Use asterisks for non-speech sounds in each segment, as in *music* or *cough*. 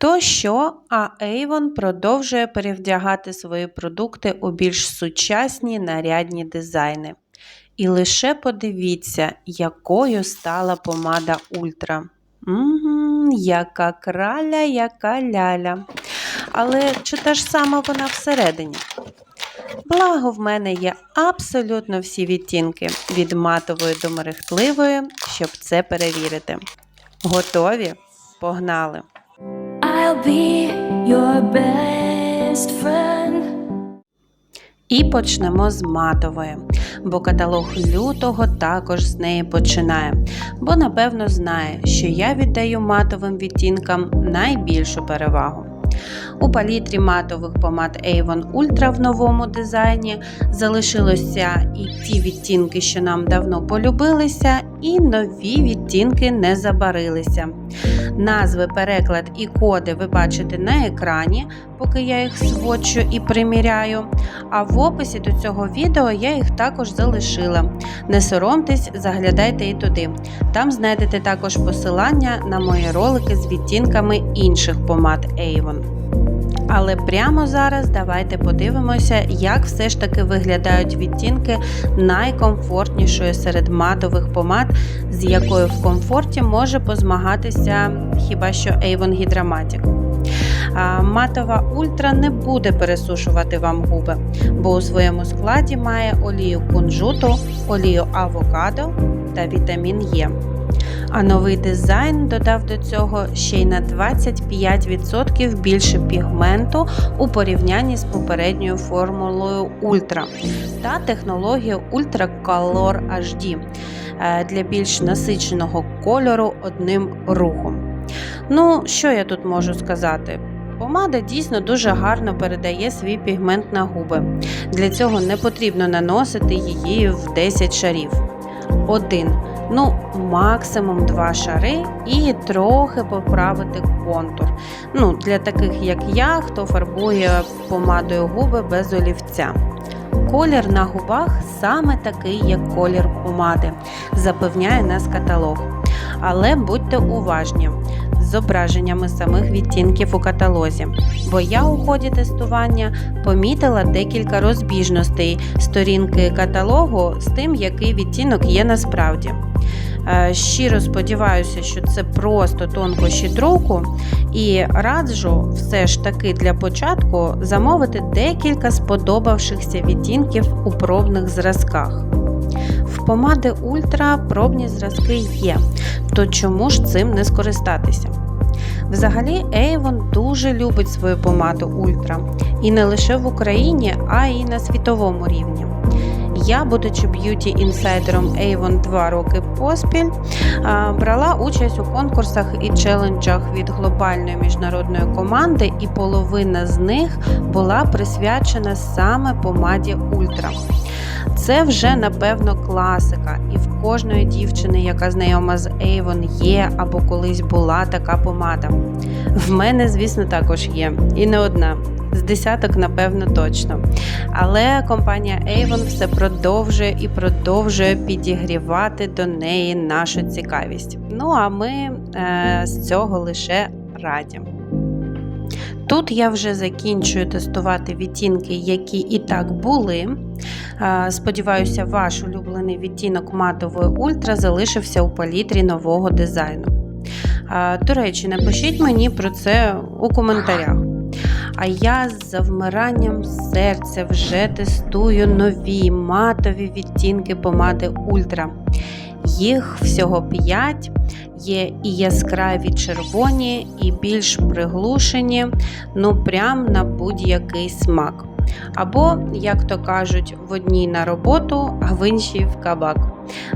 Хто що, а Avon продовжує перевдягати свої продукти у більш сучасні нарядні дизайни. І лише подивіться, якою стала помада Ультра. Мгм, яка краля, яка ляля. Але чи та ж сама вона всередині? Благо, в мене є абсолютно всі відтінки від матової до мерехтливої, щоб це перевірити. Готові? Погнали! І почнемо з матової, бо каталог лютого також з неї починає, бо напевно знає, що я віддаю матовим відтінкам найбільшу перевагу. У палітрі матових помад Avon Ultra в новому дизайні залишилося і ті відтінки, що нам давно полюбилися, і нові відтінки не забарилися. Назви, переклад і коди ви бачите на екрані, поки я їх сводчу і приміряю. А в описі до цього відео я їх також залишила. Не соромтесь, заглядайте і туди. Там знайдете також посилання на мої ролики з відтінками інших помад Avon. Але прямо зараз давайте подивимося, як все ж таки виглядають відтінки найкомфортнішої серед матових помад, з якою в комфорті може позмагатися хіба що Avon Hydromatic. А Матова ультра не буде пересушувати вам губи, бо у своєму складі має олію кунжуту, олію авокадо та вітамін Е. А новий дизайн додав до цього ще й на 25% більше пігменту у порівнянні з попередньою формулою Ультра та технологією Ultra Color HD е, для більш насиченого кольору одним рухом. Ну, що я тут можу сказати? Помада дійсно дуже гарно передає свій пігмент на губи. Для цього не потрібно наносити її в 10 шарів. Один, ну максимум два шари і трохи поправити контур. Ну, Для таких, як я, хто фарбує помадою губи без олівця. Колір на губах саме такий, як колір помади, запевняє нас каталог. Але будьте уважні з зображеннями самих відтінків у каталозі, бо я у ході тестування помітила декілька розбіжностей сторінки каталогу з тим, який відтінок є насправді. Е, Щиро сподіваюся, що це просто тонкощі друку, і раджу все ж таки для початку замовити декілька сподобавшихся відтінків у пробних зразках. В помади Ультра пробні зразки є, то чому ж цим не скористатися? Взагалі, Avon дуже любить свою помаду Ультра. І не лише в Україні, а й на світовому рівні. Я, будучи б'юті інсайдером Avon 2 роки поспіль, брала участь у конкурсах і челенджах від глобальної міжнародної команди, і половина з них була присвячена саме помаді Ультра. Це вже, напевно, класика, і в кожної дівчини, яка знайома з Avon, є або колись була така помада. В мене, звісно, також є, і не одна. З десяток, напевно, точно. Але компанія Avon все продовжує і продовжує підігрівати до неї нашу цікавість. Ну а ми е, з цього лише раді. Тут я вже закінчую тестувати відтінки, які і так були. Сподіваюся, ваш улюблений відтінок матової ультра залишився у палітрі нового дизайну. До речі, напишіть мені про це у коментарях. А я з завмиранням серця вже тестую нові матові відтінки помади Ультра. Їх всього 5, є і яскраві червоні, і більш приглушені, ну прям на будь-який смак. Або, як то кажуть, в одній на роботу, а в іншій в кабак.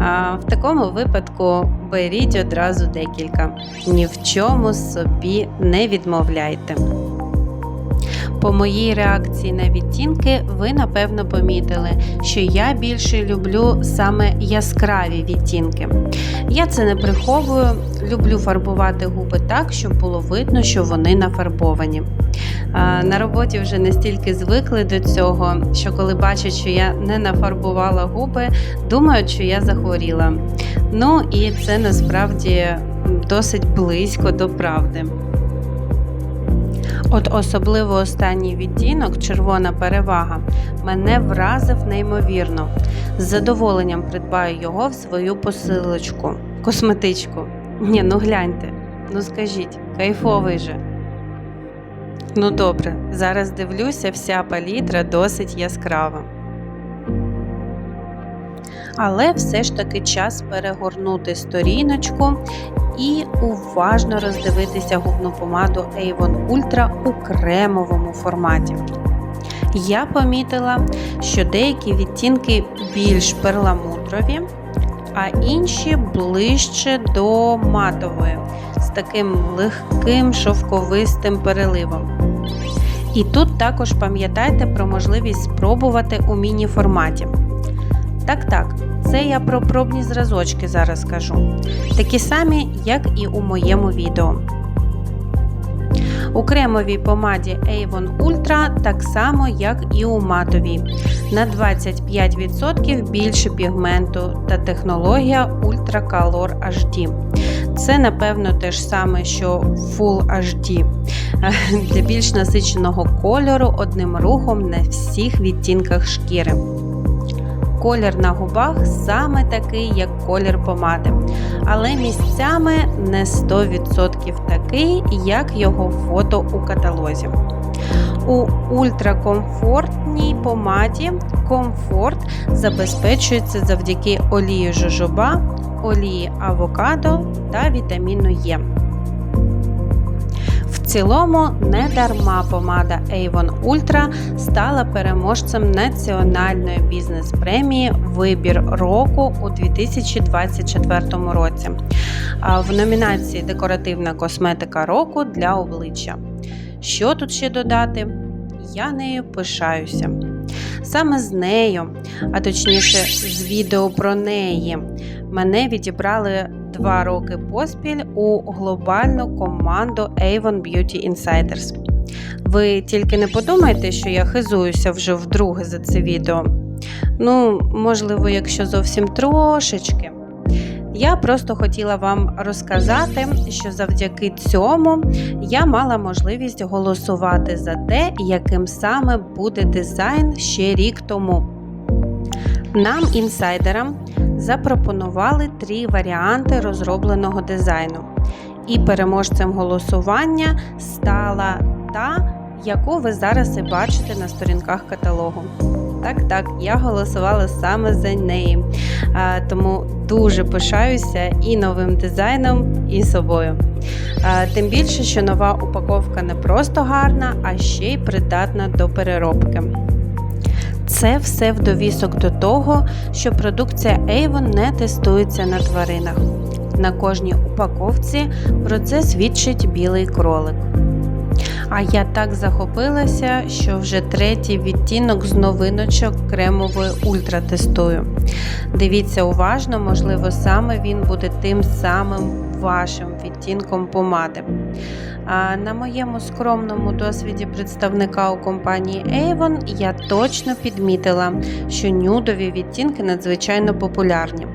А В такому випадку беріть одразу декілька. Ні в чому собі не відмовляйте. По моїй реакції на відтінки, ви напевно помітили, що я більше люблю саме яскраві відтінки. Я це не приховую, люблю фарбувати губи так, щоб було видно, що вони нафарбовані. На роботі вже настільки звикли до цього, що коли бачать, що я не нафарбувала губи, думають, що я захворіла. Ну і це насправді досить близько до правди. От особливо останній відтінок, червона перевага, мене вразив неймовірно. З задоволенням придбаю його в свою посилочку, косметичку. Ні, ну гляньте, ну скажіть, кайфовий же. Ну добре, зараз дивлюся, вся палітра досить яскрава. Але все ж таки час перегорнути сторіночку і уважно роздивитися губну помаду Avon Ultra у кремовому форматі. Я помітила, що деякі відтінки більш перламутрові, а інші ближче до матової, з таким легким шовковистим переливом. І тут також пам'ятайте про можливість спробувати у міні-форматі. Так, так, це я про пробні зразочки зараз кажу. Такі самі, як і у моєму відео. У кремовій помаді Avon Ultra так само, як і у матовій. На 25% більше пігменту та технологія Ultra Color HD. Це, напевно, те ж саме, що Full HD. *laughs* Для більш насиченого кольору одним рухом на всіх відтінках шкіри. Колір на губах саме такий, як колір помади, але місцями не 100% такий, як його фото у каталозі. У ультракомфортній помаді комфорт забезпечується завдяки олії жожоба, олії авокадо та вітаміну Е. Цілому, не дарма помада Avon Ultra стала переможцем національної бізнес-премії Вибір року у 2024 році в номінації Декоративна косметика року для обличчя. Що тут ще додати? Я нею пишаюся. Саме з нею, а точніше, з відео про неї, мене відібрали два роки поспіль у глобальну команду Avon Beauty Insiders. Ви тільки не подумайте, що я хизуюся вже вдруге за це відео. Ну, можливо, якщо зовсім трошечки. Я просто хотіла вам розказати, що завдяки цьому я мала можливість голосувати за те, яким саме буде дизайн ще рік тому. Нам, інсайдерам, запропонували три варіанти розробленого дизайну. І переможцем голосування стала та, яку ви зараз і бачите на сторінках каталогу. Так, так, я голосувала саме за неї. А, Тому дуже пишаюся і новим дизайном, і собою. А, Тим більше, що нова упаковка не просто гарна, а ще й придатна до переробки. Це все в довісок до того, що продукція Avon не тестується на тваринах. На кожній упаковці про це свідчить білий кролик. А я так захопилася, що вже третій відтінок з новиночок кремової ультра тестую. Дивіться уважно, можливо, саме він буде тим самим вашим відтінком помади. На моєму скромному досвіді представника у компанії Avon я точно підмітила, що нюдові відтінки надзвичайно популярні.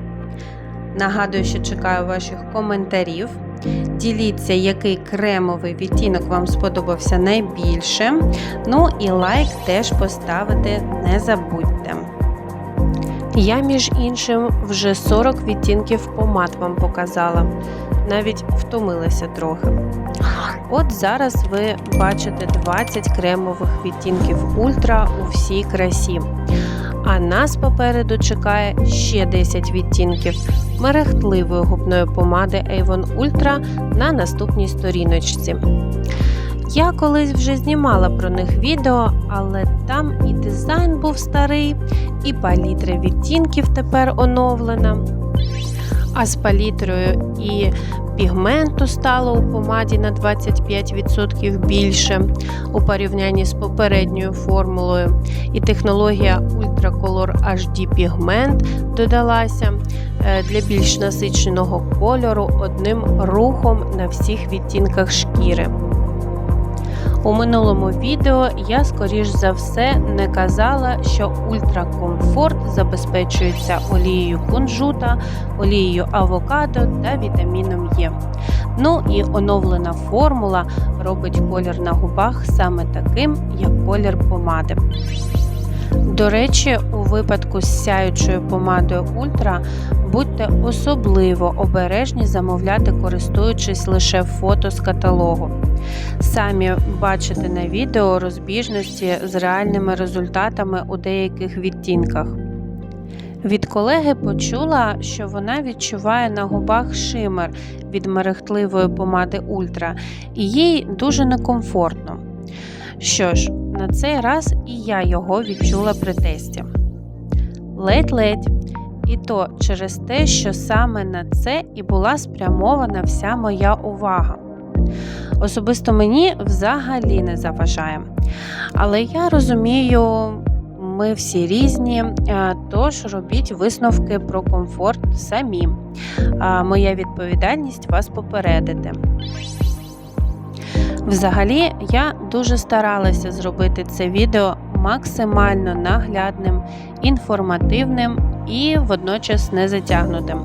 Нагадую, що чекаю ваших коментарів. Діліться, який кремовий відтінок вам сподобався найбільше. Ну і лайк теж поставити не забудьте. Я, між іншим, вже 40 відтінків помад вам показала, навіть втомилася трохи. От зараз ви бачите 20 кремових відтінків ультра у всій красі. А нас попереду чекає ще 10 відтінків мерехтливої губної помади Avon Ultra на наступній сторіночці. Я колись вже знімала про них відео, але там і дизайн був старий, і палітра відтінків тепер оновлена. А з палітрою і пігменту стало у помаді на 25% більше у порівнянні з попередньою формулою. І технологія ультраколор HD пігмент додалася е, для більш насиченого кольору одним рухом на всіх відтінках шкіри. У минулому відео я, скоріш за все, не казала, що ультракомфорт забезпечується олією кунжута, олією авокадо та вітаміном Е. Ну і оновлена формула робить колір на губах саме таким, як колір помади. До речі, у випадку з сяючою помадою Ультра будьте особливо обережні замовляти, користуючись лише фото з каталогу. Самі бачите на відео розбіжності з реальними результатами у деяких відтінках. Від колеги почула, що вона відчуває на губах шимер від мерехтливої помади Ультра, і їй дуже некомфортно. Що ж, на цей раз і я його відчула при тесті. Ледь-ледь. І то через те, що саме на це і була спрямована вся моя увага. Особисто мені взагалі не заважає. Але я розумію, ми всі різні, е, тож робіть висновки про комфорт самі. Моя відповідальність вас попередити. Взагалі, я дуже старалася зробити це відео максимально наглядним, інформативним і водночас не затягнутим.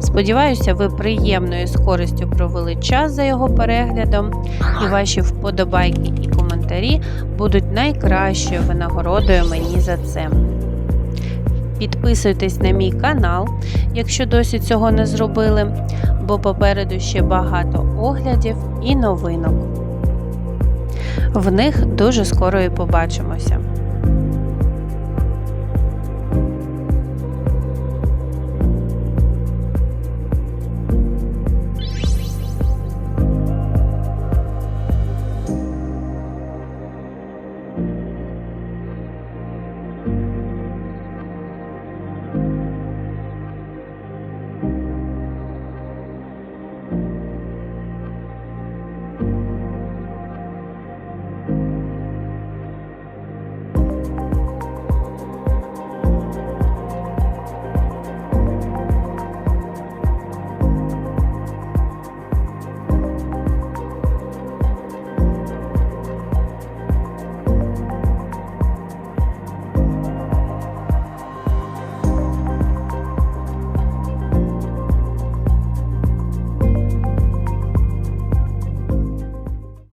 Сподіваюся, ви приємно і з користю провели час за його переглядом, і ваші вподобайки і коментарі будуть найкращою винагородою мені за це. Підписуйтесь на мій канал, якщо досі цього не зробили, бо попереду ще багато оглядів і новинок. В них дуже скоро і побачимося.